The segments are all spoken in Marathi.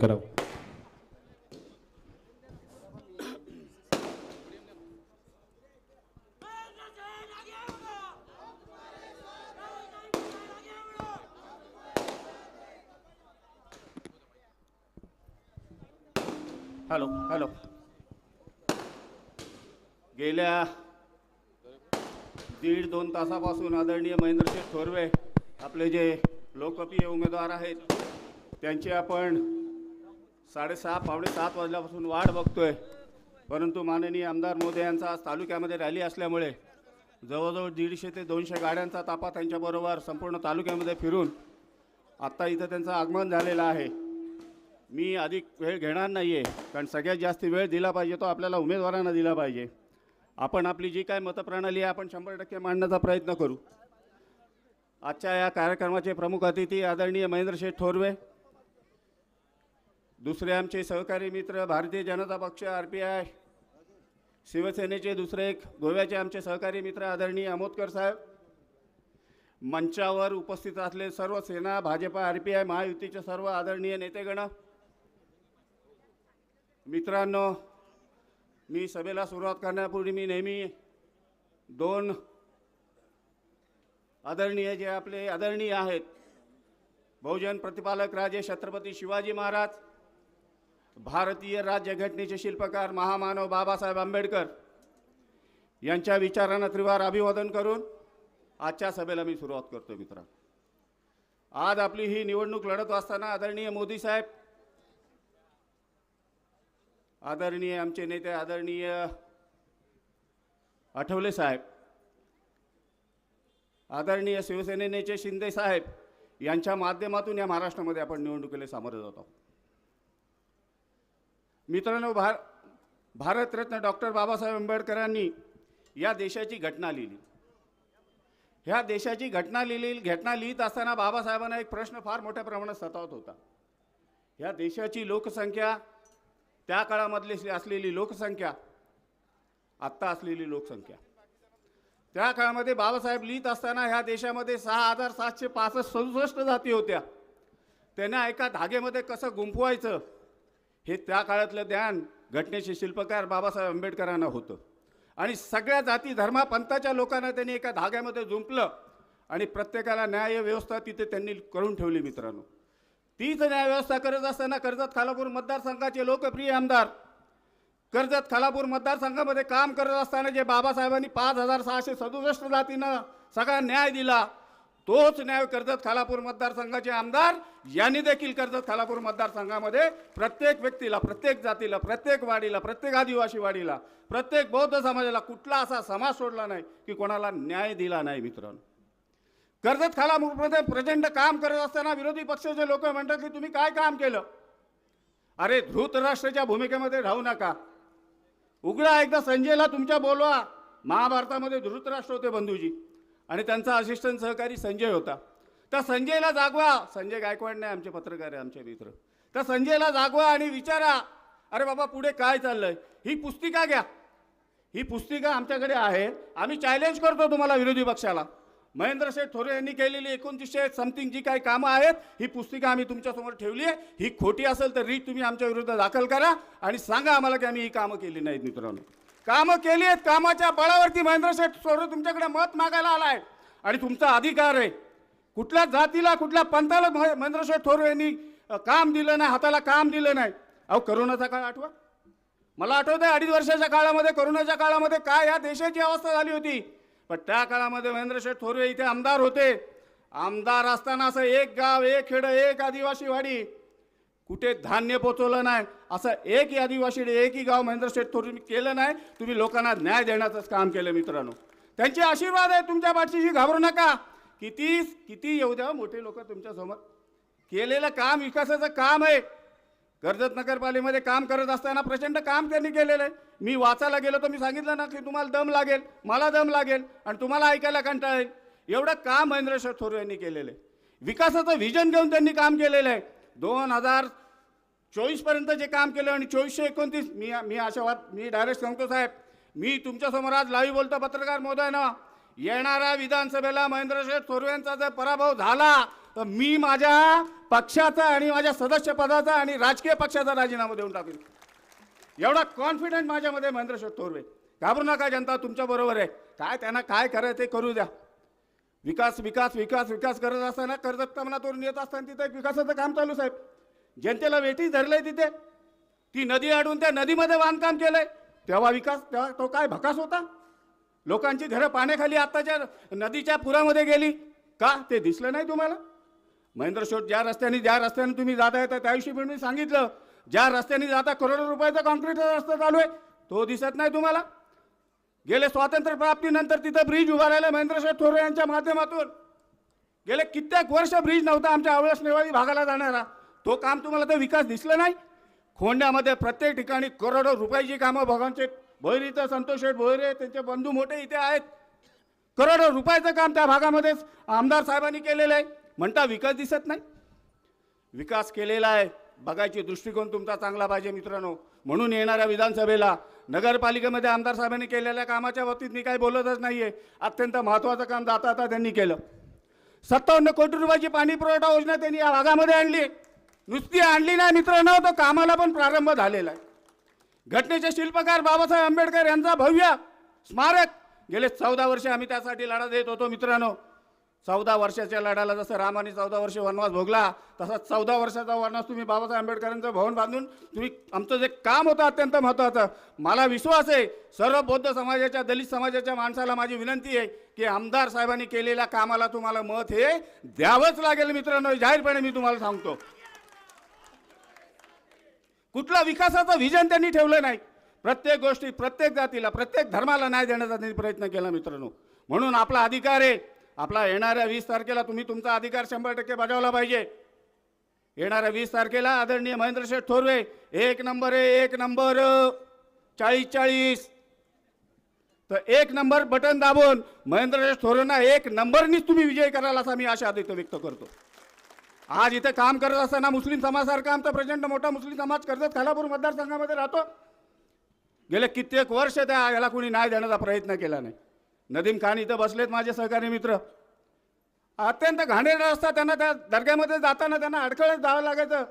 करावं. Hello hello. गेल्या दीड दोन तासापासून आदरणीय महेंद्रशेठ थोरवे आपले जे लोकप्रिय उमेदवार आहेत त्यांची आपण साडेसहा पावणे सात वाजल्यापासून वाट बघतोय. परंतु माननीय आमदार मोदी यांचा आज तालुक्यामध्ये रॅली असल्यामुळे जवळजवळ दीडशे ते दोनशे गाड्यांचा तापा त्यांच्याबरोबर संपूर्ण तालुक्यामध्ये फिरून आत्ता इथं त्यांचं आगमन झालेलं आहे. मी अधिक वेळ घेणार नाही आहे कारण सगळ्यात जास्त वेळ दिला पाहिजे तो आपल्याला उमेदवारांना दिला पाहिजे. आपण आपली जी काय मतप्रणाली आहे आपण शंभर टक्के मांडण्याचा प्रयत्न करू. आजच्या या कार्यक्रमाचे प्रमुख अतिथी आदरणीय महेंद्रशेठ थोरवे दुसरे आमचे सहकारी मित्र भारतीय जनता पक्ष आर पी आय शिवसेनेचे दुसरे एक गोव्याचे आमचे सहकारी मित्र आदरणीय आमोदकर साहेब. मंचावर उपस्थित असलेले सर्व Sena Bhajpa R P I महायुतीचे सर्व आदरणीय नेतेगण. मित्रांनो मी सभेला सुरुवात करण्यापूर्वी मी नेहमी दोन आदरणीय जे आपले आदरणीय आहेत बहुजन प्रतिपालक राजे छत्रपती शिवाजी महाराज भारतीय राज्यघटनेचे शिल्पकार महामानव बाबासाहेब आंबेडकर यांच्या विचारांना त्रिवार अभिवादन करून आजच्या सभेला मी सुरुवात करतो मित्रांनो आज आपली ही निवडणूक लढत असताना आदरणीय मोदी साहेब आदरणीय आमचे नेते आदरणीय आठवले साहेब आदरणीय शिवसेनेचे शिंदे साहेब यांच्या माध्यमातून या महाराष्ट्रामध्ये आपण निवडणुकीला सामोरे जात आहोत. मित्रांनो भार भारतरत्न डॉक्टर बाबासाहेब आंबेडकरांनी या देशाची घटना लिहिली. ह्या देशाची घटना लिहिली घटना लिहित असताना बाबासाहेबांना एक प्रश्न फार मोठ्या प्रमाणात सतावत होता. ह्या देशाची लोकसंख्या त्या काळामधली असलेली लोकसंख्या आत्ता असलेली लोकसंख्या. त्या काळामध्ये बाबासाहेब लिहित असताना ह्या देशामध्ये सहा हजार सातशे पासष्ट सदुसष्ट जाती होत्या. त्यांना एका धागेमध्ये कसं गुंफवायचं हे त्या काळातलं ज्ञान घटनेचे शिल्पकार बाबासाहेब आंबेडकरांना होतं. आणि सगळ्या जाती धर्मापंथाच्या लोकांना त्यांनी एका धाग्यामध्ये जुंपलं आणि प्रत्येकाला न्याय व्यवस्था तिथे त्यांनी करून ठेवली मित्रांनो. तीच न्यायव्यवस्था करत असताना कर्जत खालापूर मतदारसंघाचे लोकप्रिय आमदार कर्जत खालापूर मतदारसंघामध्ये काम करत असताना जे बाबासाहेबांनी पाच हजार सहाशे सदुसष्ट जातीनं सगळा न्याय दिला तोच न्याय कर्जत खालापूर मतदारसंघाचे आमदार यांनी देखील कर्जत खालापूर मतदारसंघामध्ये प्रत्येक व्यक्तीला प्रत्येक जातीला प्रत्येक वाडीला प्रत्येक आदिवासी वाडीला प्रत्येक बौद्ध समाजाला कुठला असा समाज सोडला नाही की कोणाला न्याय दिला नाही मित्रांनो. कर्जत खालापूरमध्ये प्रचंड काम करत असताना विरोधी पक्षाचे लोक म्हणतात की तुम्ही काय काम केलं? अरे धृतराष्ट्राच्या भूमिकेमध्ये राहू नका. उघडा एकदा संजयला तुमच्या बोलवा. महाभारतामध्ये धृतराष्ट्र होते बंधूजी. आणि त्यांचा असिस्टंट सहकारी संजय होता. त्या संजयला जागवा. संजय गायकवाड नाही आमचे पत्रकार आहे आमचे मित्र. त्या संजयला जागवा आणि विचारा अरे बाबा पुढे काय चाललंय? ही पुस्तिका घ्या. ही पुस्तिका आमच्याकडे आहे. आम्ही चॅलेंज करतो तुम्हाला विरोधी पक्षाला. महेंद्र शेठ थोरे यांनी केलेली एकोणतीसशे समथिंग जी काही कामं आहेत ही पुस्तिका आम्ही तुमच्यासमोर ठेवली आहे. ही खोटी असेल तर रीत तुम्ही आमच्या विरुद्ध दाखल करा आणि सांगा आम्हाला की आम्ही ही कामं केली नाहीत मित्रांनो. कामं केली आहेत कामाच्या बळावरती महेंद्र शेठ तुमच्याकडे मत मागायला आलाय आणि तुमचा अधिकार आहे. कुठल्या जातीला कुठल्या पंथाला महे- महेंद्र शेठ थोरे यांनी काम दिलं नाही हाताला काम दिलं नाही. अहो करोनाचा काळ आठवा. मला आठवतं आहे अडीच वर्षाच्या काळामध्ये कोरोनाच्या काळामध्ये काय या देशाची अवस्था झाली होती. पण त्या काळामध्ये महेंद्रशेठ थोरवे इथे आमदार होते. आमदार असताना असं एक गाव एक खेडं एक आदिवासी वाडी. कुठे धान्य पोचवलं नाही. असं एकही आदिवासी एकही गाव महेंद्र शेठ थोरवे केलं नाही. तुम्ही लोकांना न्याय देण्याचंच काम केलं मित्रांनो. त्यांचे आशीर्वाद आहे तुमच्या पाठीशी घाबरू नका. किती किती येऊ द्या हो मोठे लोक तुमच्यासमोर केलेलं काम विकासाचं काम आहे. कर्जत नगरपालिकेमध्ये काम करत असताना प्रचंड काम त्यांनी केलेलं आहे. मी वाचायला गेलो तर मी सांगितलं ना की तुम्हाला दम लागेल मला दम लागेल आणि तुम्हाला ऐकायला कंटाळेल एवढं काम महेंद्र शेठ थोर यांनी केलेलं आहे. विकासाचं व्हिजन घेऊन त्यांनी काम केलेलं आहे. दोन हजार चोवीसपर्यंत जे काम केलं आणि चोवीसशे एकोणतीस मी मी आशावाद मी डायरेक्ट सांगतो साहेब मी तुमच्यासमोर आज लावी बोलतो पत्रकार महोदय येणाऱ्या विधानसभेला महेंद्रशेठ शेठ जर पराभव झाला तर मी माझ्या पक्षाचा आणि माझ्या सदस्य पदाचा आणि राजकीय पक्षाचा राजीनामा देऊन टाकेन. एवढा कॉन्फिडंट माझ्यामध्ये महेंद्रशेठ थोरवे घाबरू नका जनता तुमच्या बरोबर आहे. काय त्यांना काय करायचं ते करू द्या. विकास विकास विकास विकास करत असताना कर्जत कमलातून येत असताना तिथं एक विकासाचं काम चालू साहेब. जनतेला वेठी धरलंय तिथे. ती नदी अडून त्या नदीमध्ये बांधकाम केलंय. तेव्हा विकास तेव्हा तो काय भकास होता? लोकांची घरं पाण्याखाली आत्ताच्या नदीच्या पुरामध्ये गेली. का? ते दिसलं नाही तुम्हाला? महेंद्र शोध ज्या रस्त्याने ज्या रस्त्याने तुम्ही जाता येता त्याविषयी दिवशी मी सांगितलं. ज्या रस्त्याने जाता करोडो रुपयाचा काँक्रीटचा रस्ता चालू आहे. तो दिसत नाही तुम्हाला? गेले स्वातंत्र्य प्राप्तीनंतर तिथं ब्रिज उभा राहिला महेंद्र शेठ यांच्या माध्यमातून. गेले कित्येक वर्ष ब्रिज नव्हता आमच्या आवळस नेवाळी भागाला जाणारा. तो काम तुम्हाला तर विकास दिसला नाही. खोंड्यामध्ये प्रत्येक ठिकाणी करोडो रुपयाची कामं भगवानचे भोईरीचं संतोष शेठ भोईरे त्यांचे बंधू मोठे इथे आहेत. करोडो रुपयाचं काम त्या भागामध्ये आमदार साहेबांनी केलेलं आहे. म्हणता विकास दिसत नाही. विकास केलेला आहे. बघायची दृष्टिकोन तुमचा चांगला पाहिजे मित्रांनो. म्हणून येणाऱ्या विधानसभेला नगरपालिकेमध्ये आमदार साहेबांनी केलेल्या कामाच्या बाबतीत मी काही बोलतच नाही आहे अत्यंत महत्त्वाचं काम जाता आता त्यांनी केलं. सत्तावन्न कोटी रुपयाची पाणी पुरवठा योजना त्यांनी या भागामध्ये आणली नुसती आणली नाही मित्रांनो तर कामाला पण प्रारंभ झालेला आहे. घटनेचे शिल्पकार बाबासाहेब आंबेडकर यांचा भव्य स्मारक. गेले चौदा वर्ष आम्ही त्यासाठी लढा देत होतो मित्रांनो. चौदा वर्षाच्या लढ्याला जसं रामाने चौदा वर्ष वनवास भोगला तसा चौदा वर्षाचा वनवास तुम्ही बाबासाहेब आंबेडकरांचं भवन बांधून तुम्ही आमचं जे काम होतं अत्यंत महत्त्वाचं मला विश्वास आहे सर्व बौद्ध समाजाच्या दलित समाजाच्या माणसाला माझी विनंती आहे की आमदार साहेबांनी केलेल्या कामाला तुम्हाला मत हे द्यावंच लागेल मित्रांनो जाहीरपणे मी तुम्हाला सांगतो. कुठला विकासाचं विजन त्यांनी ठेवलं नाही. प्रत्येक गोष्टी प्रत्येक जातीला प्रत्येक धर्माला न्याय देण्याचा त्यांनी प्रयत्न केला मित्रांनो. म्हणून आपला अधिकार आहे आपला येणाऱ्या वीस तारखेला तुम्ही तुमचा अधिकार शंभर टक्के बजावला पाहिजे. येणाऱ्या वीस तारखेला आदरणीय महेंद्रशेठ थोरवे एक नंबर आहे एक नंबर चाळीस चाळीस. तर एक नंबर बटन दाबून महेंद्रशेठ थोरवेंना एक नंबरनीच तुम्ही विजय कराल असा मी आशा इथं व्यक्त करतो. आज इथे काम करत असताना मुस्लिम समाजासारखा आमचा प्रचंड मोठा मुस्लिम समाज कर्जत खालापूर मतदारसंघामध्ये राहतो. गेले कित्येक वर्ष त्या याला कोणी न्याय देण्याचा प्रयत्न केला नाही. नदीम खान इथं बसलेत माझे सहकारी मित्र. अत्यंत घाणेरडा असता त्यांना त्या दर्ग्यामध्ये जाताना त्यांना अडखळत जावं लागायचं.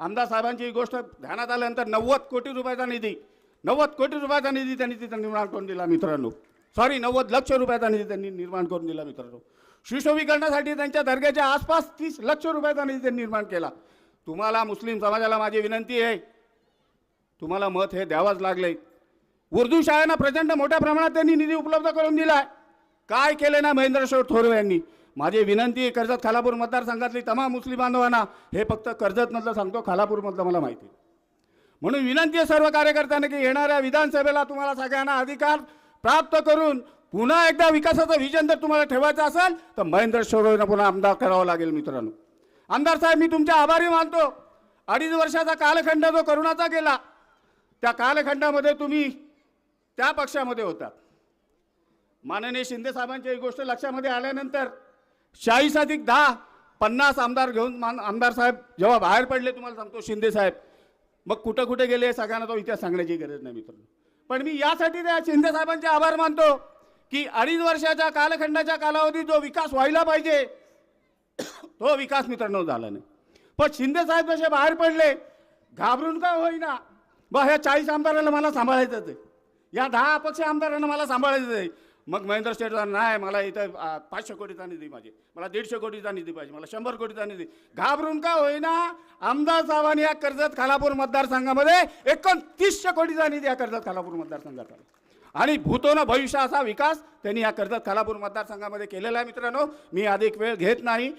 आमदार साहेबांची ही गोष्ट ध्यानात आल्यानंतर नव्वद कोटी रुपयाचा निधी नव्वद कोटी रुपयाचा निधी त्यांनी तिथं निर्माण करून दिला मित्रांनो. सॉरी नव्वद लक्ष रुपयाचा निधी त्यांनी निर्माण करून दिला मित्रांनो. सुशोभीकरणासाठी त्यांच्या दर्ग्याच्या आसपास तीस लक्ष रुपयाचा निधी त्यांनी निर्माण केला. तुम्हाला मुस्लिम समाजाला माझी विनंती आहे. तुम्हाला मत हे द्यावंच लागले उर्दू शाळेनं प्रचंड मोठ्या प्रमाणात त्यांनी निधी उपलब्ध करून दिला काय केलं ना महेंद्रशेठ थोरवे यांनी? माझी विनंती आहे कर्जत खालापूर मतदारसंघातली तमाम मुस्लिम बांधवांना हे फक्त कर्जतमधलं सांगतो खालापूरमधलं मला माहिती. म्हणून विनंती आहे सर्व कार्यकर्त्यांना की येणाऱ्या विधानसभेला तुम्हाला सगळ्यांना अधिकार प्राप्त करून पुन्हा एकदा विकासाचं व्हिजन जर तुम्हाला ठेवायचं असेल तर महेंद्र शेठोरेंना पुन्हा आमदार करावं लागेल मित्रांनो. आमदार साहेब मी तुमच्या आभारी मानतो. अडीच वर्षाचा कालखंड जो करुणाचा गेला त्या कालखंडामध्ये तुम्ही त्या पक्षामध्ये होता. माननीय शिंदे साहेबांची ही गोष्ट लक्षामध्ये आल्यानंतर चाळीस अधिक दहा पन्नास आमदार घेऊन मान आमदार साहेब जेव्हा बाहेर पडले तुम्हाला सांगतो शिंदे साहेब. मग कुठं कुठे गेले सगळ्यांना तो इतिहास सांगण्याची गरज नाही मित्रांनो. पण मी यासाठी त्या शिंदे साहेबांचे आभार मानतो की अडीच वर्षाच्या कालखंडाच्या कालावधीत जो विकास व्हायला पाहिजे तो विकास मित्रांनो झाला नाही. पण शिंदे साहेब जसे बाहेर पडले घाबरून का होईना? बा ह्या चाळीस आमदारांना मला सांभाळायचं आहे. या दहा अपक्ष आमदारांना मला सांभाळायचं आहे. मग महेंद्र शेठचा नाही मला इथं पाचशे कोटीचा निधी पाहिजे. मला दीडशे कोटीचा निधी पाहिजे. मला शंभर कोटीचा निधी. घाबरून का होईना आमदार साहेबांनी या कर्जत खालापूर मतदारसंघामध्ये एकोणतीसशे कोटीचा निधी या कर्जत खालापूर मतदारसंघात आला आणि भूतोन भविष्य असा विकास त्यांनी या कर्जत खालापूर मतदारसंघामध्ये केलेला आहे मित्रांनो. मी अधिक वेळ घेत नाही.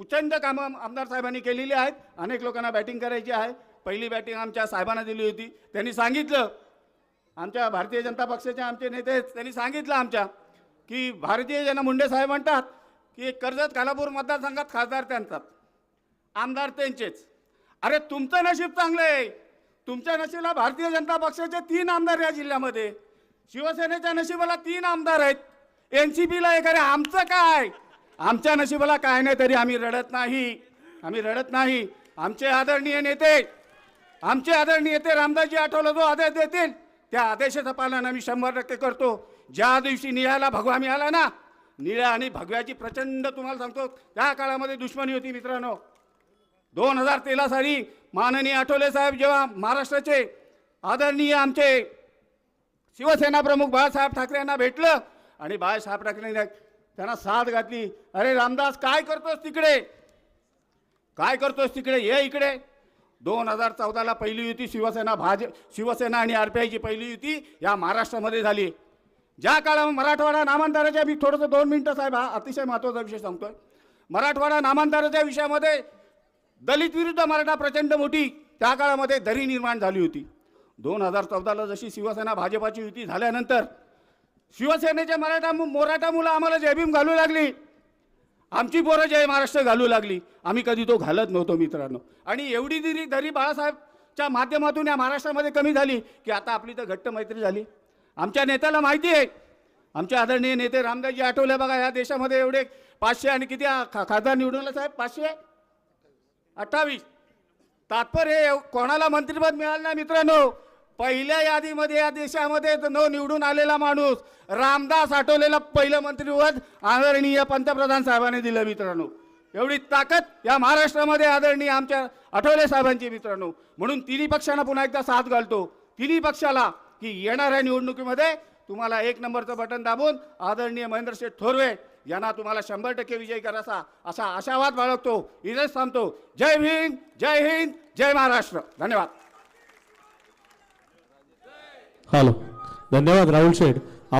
प्रचंड कामं आमदार साहेबांनी केलेली आहेत. अनेक लोकांना बॅटिंग करायची आहे. पहिली बॅटिंग आमच्या साहेबांना दिली होती. त्यांनी सांगितलं आमच्या भारतीय जनता पक्षाचे आमचे नेते त्यांनी सांगितलं आमच्या की भारतीय जन मुंडे साहेब म्हणतात की कर्जत खालापूर मतदारसंघात खासदार त्यांचाच आमदार त्यांचेच. अरे तुमचं नशीब चांगलं आहे. तुमच्या नशिबाला भारतीय जनता पक्षाचे तीन आमदार या जिल्ह्यामध्ये. शिवसेनेच्या नशिबाला तीन आमदार आहेत. एन सी पीला एक अरे आमचं काय? आमच्या नशिबाला काय नाही तरी आम्ही रडत नाही. आम्ही रडत नाही. आमचे आदरणीय नेते आमचे आदरणीय नेते रामदासजी आठवले जो आदेश देतील त्या आदेशाचं पालन आम्ही शंभर टक्के करतो. ज्या दिवशी निळ्याला भगवा मिळाला ना निळ्या आणि भगव्याची प्रचंड तुम्हाला सांगतो त्या काळामध्ये दुश्मनी होती मित्रांनो. दोन हजार तेरा साली माननीय आठवले साहेब जेव्हा महाराष्ट्राचे आदरणीय आमचे शिवसेना प्रमुख बाळासाहेब ठाकरे यांना भेटलं आणि बाळासाहेब ठाकरे त्यांना साथ घातली. अरे रामदास काय करतोस तिकडे? काय करतोस तिकडे? ये इकडे. दोन हजार चौदाला पहिली युती शिवसेना भाज शिवसेना आणि आर पी आयची पहिली युती या महाराष्ट्रामध्ये झाली. ज्या काळात मराठवाडा नामांतराच्या मी थोडंसं दोन मिनटं साहेब हा अतिशय महत्त्वाचा विषय सांगतोय. मराठवाडा नामांतराच्या विषयामध्ये दलित विरुद्ध मराठा प्रचंड मोठी त्या काळामध्ये दरी निर्माण झाली होती. दोन हजार चौदाला जशी शिवसेना भाजपाची युती झाल्यानंतर शिवसेनेच्या मराठा मु- मराठा मुलं आम्हाला जयभीम घालू लागली. आमची पोरं जय महाराष्ट्र घालू लागली. आम्ही कधी तो घालत नव्हतो मित्रांनो. आणि एवढी दिरी दरी बाळासाहेबच्या माध्यमातून या महाराष्ट्रामध्ये कमी झाली की आता आपली तर घट्ट मैत्री झाली. आमच्या नेत्याला माहिती आहे. आमचे आदरणीय नेते रामदासजी आठवले बघा या देशामध्ये एवढे पाचशे आणि किती खा खासदार निवडून साहेब? पाचशे? अठ्ठावीस. तात्पर्य हे कोणाला मंत्रिपद मिळालं नाही मित्रांनो? पहिल्या यादीमध्ये या देशामध्ये न निवडून आलेला माणूस रामदास आठवलेला पहिलं मंत्रिपद आदरणीय पंतप्रधान साहेबांनी दिलं मित्रांनो. एवढी ताकद या महाराष्ट्रामध्ये आदरणीय आमच्या आठवले साहेबांची मित्रांनो. म्हणून तिन्ही पक्षांना पुन्हा एकदा साथ घालतो. तिन्ही पक्षाला की येणाऱ्या निवडणुकीमध्ये तुम्हाला एक नंबरचं बटन दाबून आदरणीय महेंद्र शेठ थोरवे यांना तुम्हाला शंभर टक्के विजय करायचा असा आशावाद बाळगतो. इथेच थांबतो. जय भीम जय हिंद जय महाराष्ट्र. धन्यवाद. हॅलो. धन्यवाद राहुल शेठ.